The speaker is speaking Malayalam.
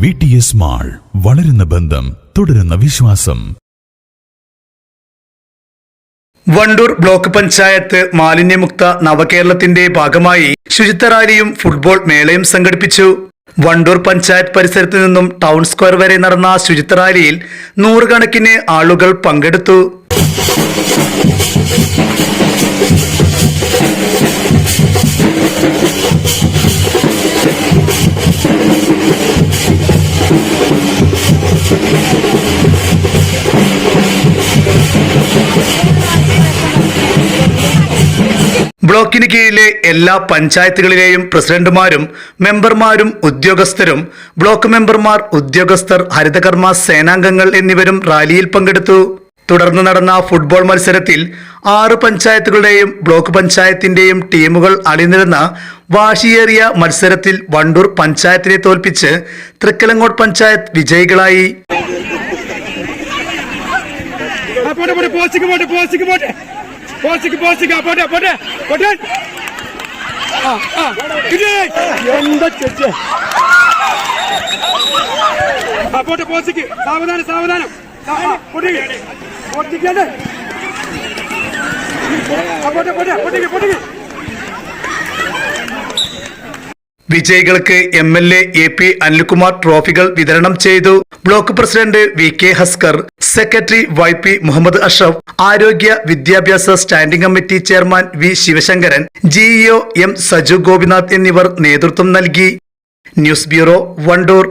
വി ടി എസ് മാൾ വളരുന്ന ബന്ധം തുടരുന്ന വിശ്വാസം. വണ്ടൂർ ബ്ലോക്ക് പഞ്ചായത്ത് മാലിന്യമുക്ത നവകേരളത്തിന്റെ ഭാഗമായി ശുചിത്വ റാലിയും ഫുട്ബോൾ മേളയും സംഘടിപ്പിച്ചു. വണ്ടൂർ പഞ്ചായത്ത് പരിസരത്ത് നിന്നും ടൗൺ സ്ക്വയർ വരെ നടന്ന ശുചിത്വ റാലിയിൽ നൂറുകണക്കിന് ആളുകൾ പങ്കെടുത്തു. ബ്ലോക്കിന് കീഴിലെ എല്ലാ പഞ്ചായത്തുകളിലെയും പ്രസിഡന്റുമാരും മെമ്പർമാരും ഉദ്യോഗസ്ഥരും ബ്ലോക്ക് മെമ്പർമാർ ഉദ്യോഗസ്ഥർ ഹരിതകർമ്മ സേനാംഗങ്ങൾ എന്നിവരും റാലിയിൽ പങ്കെടുത്തു. തുടർന്ന് നടന്ന ഫുട്ബോൾ മത്സരത്തിൽ ആറ് പഞ്ചായത്തുകളുടെയും ബ്ലോക്ക് പഞ്ചായത്തിന്റെയും ടീമുകൾ അണിനിരുന്ന വാശിയേറിയ മത്സരത്തിൽ വണ്ടൂർ പഞ്ചായത്തിനെ തോൽപ്പിച്ച് തൃക്കലങ്ങോട് പഞ്ചായത്ത് വിജയികളായി. പോട്ടെ പോട്ടെ പോട്ടെ പോട്ടെ. പോസ്റ്റിക്ക് പോസ്റ്റിക്ക് പോട്ടെ പോട്ടെ പോട്ടെ. ആ ആ എന്താ ചേച്ചി? ആ പോട്ടെ പോസ്റ്റിക്ക്. സാവധാനം സാവധാനം. പൊട്ടിക്ക് പൊട്ടിക്കണ്ടേ ആ പോട്ടെ പോട്ടെ പൊട്ടിക്ക് പൊട്ടിക്ക് വിജയികൾക്ക് M L A A P Anilkumar ട്രോഫികൾ വിതരണം ചെയ്തു. Block president V K Haskar secretary Y P Muhammad Ashraf ആരോഗ്യ വിദ്യാഭ്യാസ standing committee chairman V Sivasankaran GEO M Saju Gopinath എന്നിവർ നേതൃത്വം നൽകി. News bureau Wandoor.